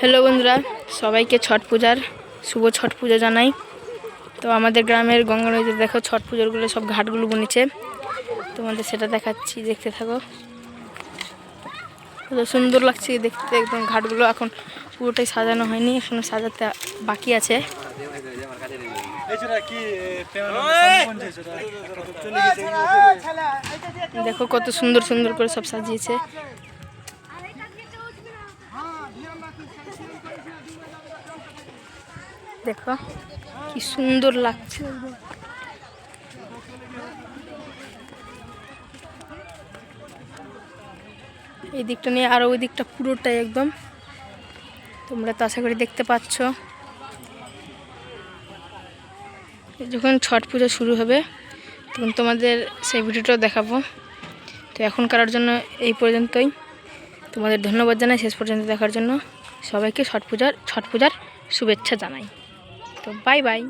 Hello বন্ধুরা, সবাইকে ছট পূজার শুভ ছট পূজা জানাই। তো আমাদের গ্রামের গঙ্গা নদীতে দেখো ছট পুজোরগুলো সব ঘাটগুলো বনেছে। তোমাদের সেটা দেখাচ্ছি, দেখতে থাকো। কত সুন্দর লাগছে দেখতে, একদম ঘাটগুলো এখন পুরোটাই সাজানো হয়নি, এখনও সাজাতে বাকি আছে। দেখো কত সুন্দর সুন্দর করে সব সাজিয়েছে। দেখো, কি সুন্দর লাগছে। এই দিকটা নিয়ে আর ওই দিকটা পুরোটাই একদম তোমরা তো আশা করি দেখতে পাচ্ছ। যখন ছট পুজো শুরু হবে, তখন তোমাদের সেই ভিডিওটাও দেখাবো। তো এখনকার জন্য এই পর্যন্তই। তোমাদের ধন্যবাদ জানাই শেষ পর্যন্ত দেখার জন্য। সবাইকে ছট পূজার ছট পূজার শুভেচ্ছা জানাই। Bye bye